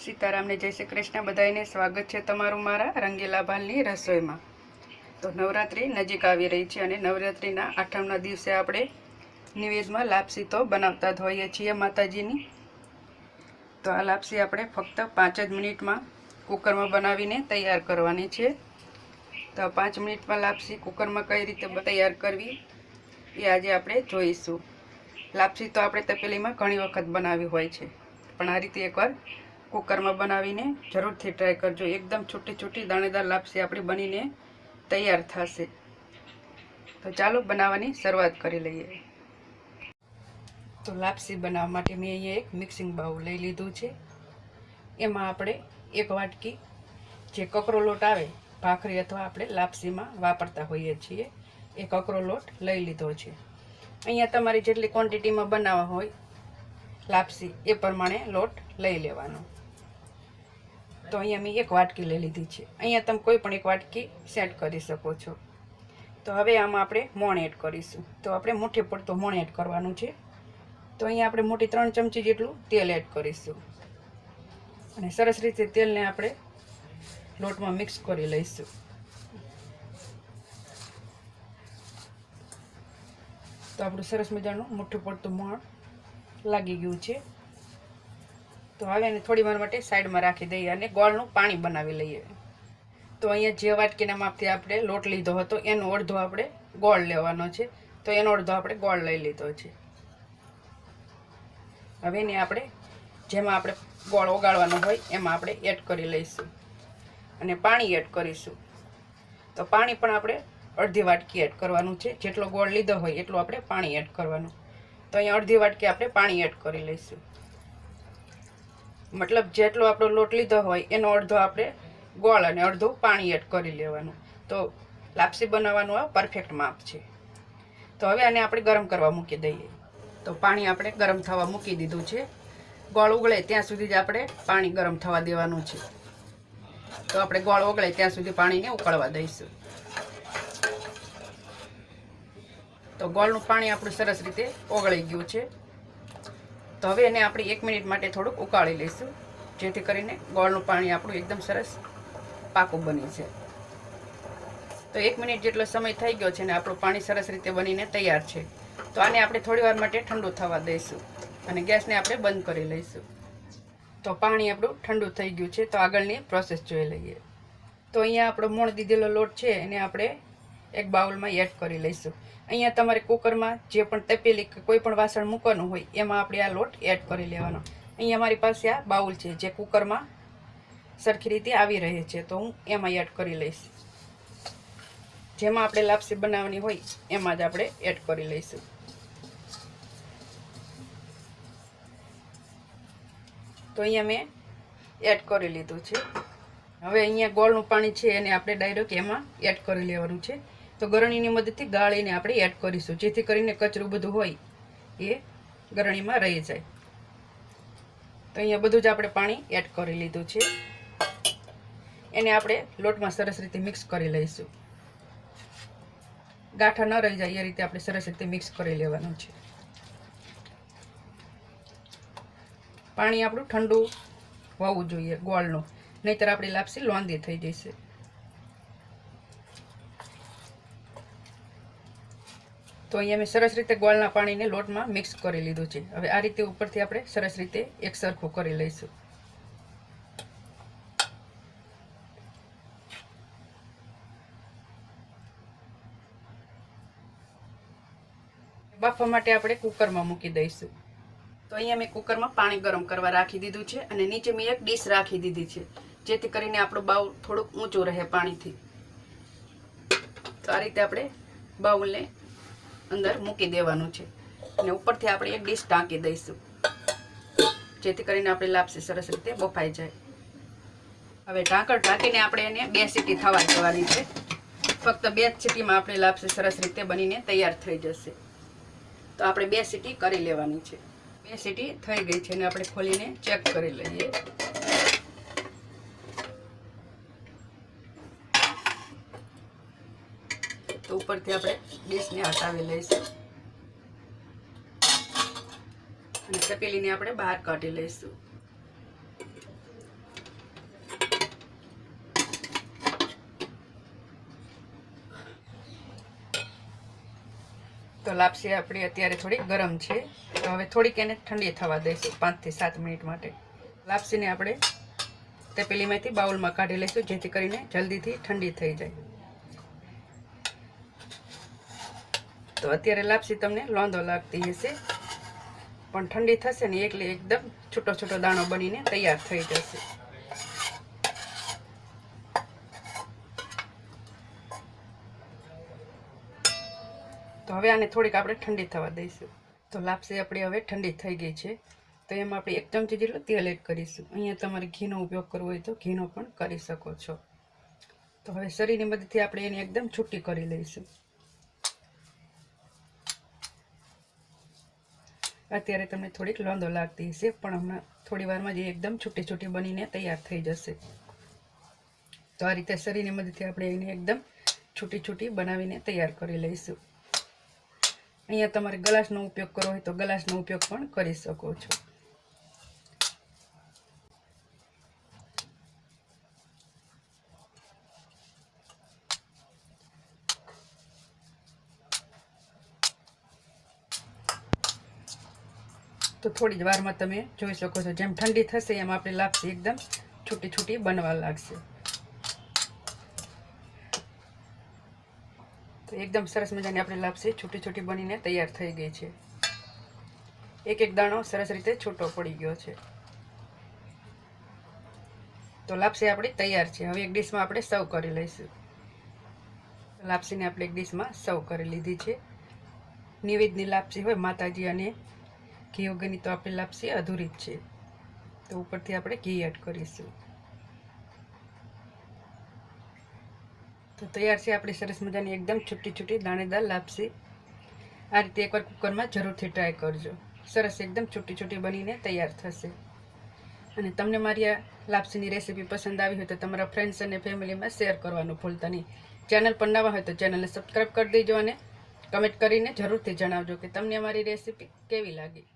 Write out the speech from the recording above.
સીતારામને જય શ્રી કૃષ્ણ બધાને સ્વાગત છે તમારું મારા રંગીલા ભાલની રસોઈમાં. તો નવરાત્રિ નજીક આવી રહી છે અને નવરાત્રિના આઠમના દિવસે આપણે નિવેદમાં લાપસી તો બનાવતા જ હોઈએ છીએ માતાજીની. તો આ લાપસી આપણે ફક્ત પાંચ જ મિનિટમાં કુકરમાં બનાવીને તૈયાર કરવાની છે. તો પાંચ મિનિટમાં લાપસી કુકરમાં કઈ રીતે તૈયાર કરવી એ આજે આપણે જોઈશું. લાપસી તો આપણે તપેલીમાં ઘણી વખત બનાવી હોય છે. પણ આ રીતે એકવાર કુકરમાં બનાવીને જરૂરથી ટ્રાય કરજો. એકદમ છૂટી છૂટી દાણેદાર લાપસી આપણી બનીને તૈયાર થશે. તો ચાલો બનાવવાની શરૂઆત કરી લઈએ. તો લાપસી બનાવવા માટે મેં અહીંયા એક મિક્સિંગ બાઉલ લઈ લીધું છે. એમાં આપણે એક વાટકી જે કકરો લોટ આવે, ભાખરી અથવા આપણે લાપસીમાં વાપરતા હોઈએ છીએ, એ કકરો લોટ લઈ લીધો છે. અહીંયા તમારી જેટલી ક્વોન્ટિટીમાં બનાવવા હોય, લાપસી એ પ્રમાણે લોટ લઈ લેવાનો. તો અહીંયા મેં એક વાટકી લઈ લીધી છે. અહીંયા તમે કોઈ પણ એક વાટકી સેટ કરી શકો છો. તો હવે આમાં આપણે મોણ એડ કરીશું. તો આપણે મુઠ્ઠી પડતું મોણ એડ કરવાનું છે. તો અહીંયા આપણે મોટી ત્રણ ચમચી જેટલું તેલ એડ કરીશું. અને સરસ રીતે તેલને આપણે લોટમાં મિક્સ કરી લઈશું. તો આપણું સરસ મજાનું મુઠ્ઠું પડતું મોણ લાગી ગયું છે. તો હવે એને થોડી વાર માટે સાઈડમાં રાખી દઈએ અને ગોળનું પાણી બનાવી લઈએ. તો અહીંયા જે વાટકીના માપથી આપણે લોટ લીધો હતો, એનો અડધો આપણે ગોળ લેવાનો છે. તો એનો અડધો આપણે ગોળ લઈ લીધો છે. હવે એને આપણે જેમાં આપણે ગોળ ઓગાળવાનો હોય, એમાં આપણે એડ કરી લઈશું અને પાણી એડ કરીશું. તો પાણી પણ આપણે અડધી વાટકી એડ કરવાનું છે. જેટલો ગોળ લીધો હોય એટલું આપણે પાણી એડ કરવાનું. તો અહીંયા અડધી વાટકી આપણે પાણી એડ કરી લઈશું. મતલબ જેટલો આપણો લોટ લીધો હોય એનો અડધો આપણે ગોળ અને અડધું પાણી એડ કરી લેવાનું. તો લાપસી બનાવવાનું આ પરફેક્ટ માપ છે. તો હવે આને આપણે ગરમ કરવા મૂકી દઈએ. તો પાણી આપણે ગરમ થવા મૂકી દીધું છે. ગોળ ઉગળે ત્યાં સુધી જ આપણે પાણી ગરમ થવા દેવાનું છે. તો આપણે ગોળ ઓગળે ત્યાં સુધી પાણીને ઉકળવા દઈશું. તો ગોળનું પાણી આપણું સરસ રીતે ઓગળી ગયું છે. તો હવે એને આપણે એક મિનિટ માટે થોડુંક ઉકાળી લઈશું, જેથી કરીને ગોળનું પાણી આપણું એકદમ સરસ પાકું બની છે તો એક મિનિટ જેટલો સમય થઈ ગયો છે ને આપણું પાણી સરસ રીતે બનીને તૈયાર છે. તો આને આપણે થોડી વાર માટે ઠંડુ થવા દઈશું અને ગેસને આપણે બંધ કરી લઈશું. તો પાણી આપણું ઠંડુ થઈ ગયું છે, તો આગળની પ્રોસેસ જોઈ લઈએ. તો અહીંયા આપણો મોણ દીધેલો લોટ છે, એને આપણે એક બાઉલમાં એડ કરી લઈશું. અહીંયા તમારે કુકરમાં જે પણ તપેલી કે કોઈ પણ વાસણ મૂકવાનું હોય, એમાં આપણે આ લોટ એડ કરી લેવાનો. અહીંયા મારી પાસે આ બાઉલ છે, જે કુકરમાં સરખી રીતે આવી રહે છે. તો હું એમાં એડ કરી લઈશ. જેમાં આપણે લાપસી બનાવવાની હોય, એમાં જ આપણે એડ કરી લઈશું. તો અહીંયા મેં એડ કરી લીધું છે. હવે અહીંયા ગોળનું પાણી છે, એને આપણે ડાયરેક્ટ એમાં એડ કરી લેવાનું છે. તો ગરણીની મદદથી ગાળીને આપણે એડ કરીશું, જેથી કરીને કચરું બધું હોય એ ગરણીમાં રહી જાય. તો અહીંયા બધું જ આપણે પાણી એડ કરી લીધું છે. એને આપણે લોટમાં સરસ રીતે મિક્સ કરી લઈશું. ગાંઠા ન રહી જાય, એ રીતે આપણે સરસ રીતે મિક્સ કરી લેવાનું છે. પાણી આપણું ઠંડુ હોવું જોઈએ ગોળનું, નહીંતર આપણી લાપસી લોંદી થઈ જશે. તો અહીંયા મેં સરસ રીતે ગોળના પાણીને લોટમાં મિક્સ કરી લીધું છે. હવે આ રીતે ઉપરથી આપણે સરસ રીતે એક સરખું કરી લઈશું. બાફવા માટે આપણે કુકરમાં મૂકી દઈશું. તો અહીંયા મેં કુકરમાં પાણી ગરમ કરવા રાખી દીધું છે અને નીચે મેં એક ડીશ રાખી દીધી છે, જેથી કરીને આપણો બાઉલ થોડુંક ઊંચું રહે પાણીથી. તો આ રીતે આપણે બાઉલને અંદર મૂકી દેવાનું છે. અને ઉપરથી આપણે એક ડીશ ઢાંકી દઈશું. જેથી કરીને આપણે લાપસી સરસ રીતે બફાઈ જાય. હવે ઢાંકણ ઢાંકીને આપણે એને બે સીટી થવા દેવાની છે. ફક્ત બે સીટીમાં આપણે લાપસી સરસ રીતે બનીને તૈયાર થઈ જશે. તો આપણે બે સીટી કરી લેવાની છે. બે સીટી થઈ ગઈ છે અને આપણે ખોલીને ચેક કરી લઈએ. ઉપરથી આપણે ડીશને હટાવી લઈશું. અને આપણે બહાર કાઢી લઈશું. તો લાપસી આપણી અત્યારે થોડી ગરમ છે. તો હવે થોડીક એને ઠંડી થવા દઈશું, પાંચથી સાત મિનિટ માટે. લાપસીને આપણે તપેલીમાંથી બાઉલમાં કાઢી લઈશું, જેથી કરીને જલ્દીથી ઠંડી થઈ જાય. તો અત્યારે લાપસી તમને લોંધો લાગતી હશે. પણ ઠંડી થશે ને એટલે એકદમ છૂટો છૂટો દાણો બનીને તૈયાર થઈ જશે. તો હવે આને થોડીક આપણે ઠંડી થવા દઈશું. તો લાપસી આપણી હવે ઠંડી થઈ ગઈ છે. તો એમાં આપણે એક ચમચી જેટલું તેલ એડ કરીશું. અહીંયા તમારે ઘીનો ઉપયોગ કરવો હોય તો ઘીનો પણ કરી શકો છો. તો હવે શરીરની મદદથી આપણે એને એકદમ છૂટી કરી લઈશું. અત્યારે તમને થોડીક લોંદો લાગતી હશે, પણ હમણાં થોડી વારમાં જ એકદમ છૂટી છૂટી બનીને તૈયાર થઈ જશે. તો આ રીતે શરીરની મદદથી આપણે એને એકદમ છૂટી છૂટી બનાવીને તૈયાર કરી લઈશું. અહીંયા તમારે ગ્લાસનો ઉપયોગ કરવો હોય તો ગ્લાસનો ઉપયોગ પણ કરી શકો છો. તો થોડી જ વારમાં તમે જોઈ શકો છો જેમ ઠંડી થશે એમ આપણે લાપસી એકદમ છૂટી છૂટી બનવા લાગશે. તો એકદમ સરસ મજાની આપણે લાપસી છૂટી છૂટી બનીને તૈયાર થઈ ગઈ છે. એક એક દાણો સરસ રીતે છૂટો પડી ગયો છે. તો લાપસી આપણી તૈયાર છે. હવે એક ડીશમાં આપણે સર્વ કરી લઈશું. લાપસીને આપણે એક ડીશમાં સર્વ કરી લીધી છે. નિવેદની લાપસી હોય માતાજી અને ઘી વગરની તો આપેલ લાપસી અધૂરી જ છે. તો ઉપરથી આપણે ઘી એડ કરીશું. તો તૈયાર છે આપણી સરસ મજાની એકદમ છૂટી છૂટી દાણેદાર લાપસી. આ રીતે એકવાર કુકરમાં જરૂરથી ટ્રાય કરજો. સરસ એકદમ છૂટી છૂટી બનીને તૈયાર થશે. અને તમને મારી આ લાપસીની રેસીપી પસંદ આવી હોય તો તમારા ફ્રેન્ડ્સ અને ફેમિલીમાં શેર કરવાનું ભૂલતા નહીં. ચેનલ પર નવા હોય તો ચેનલને સબસ્ક્રાઈબ કરી દેજો અને કમેન્ટ કરીને જરૂરથી જણાવજો કે તમને અમારી રેસીપી કેવી લાગી.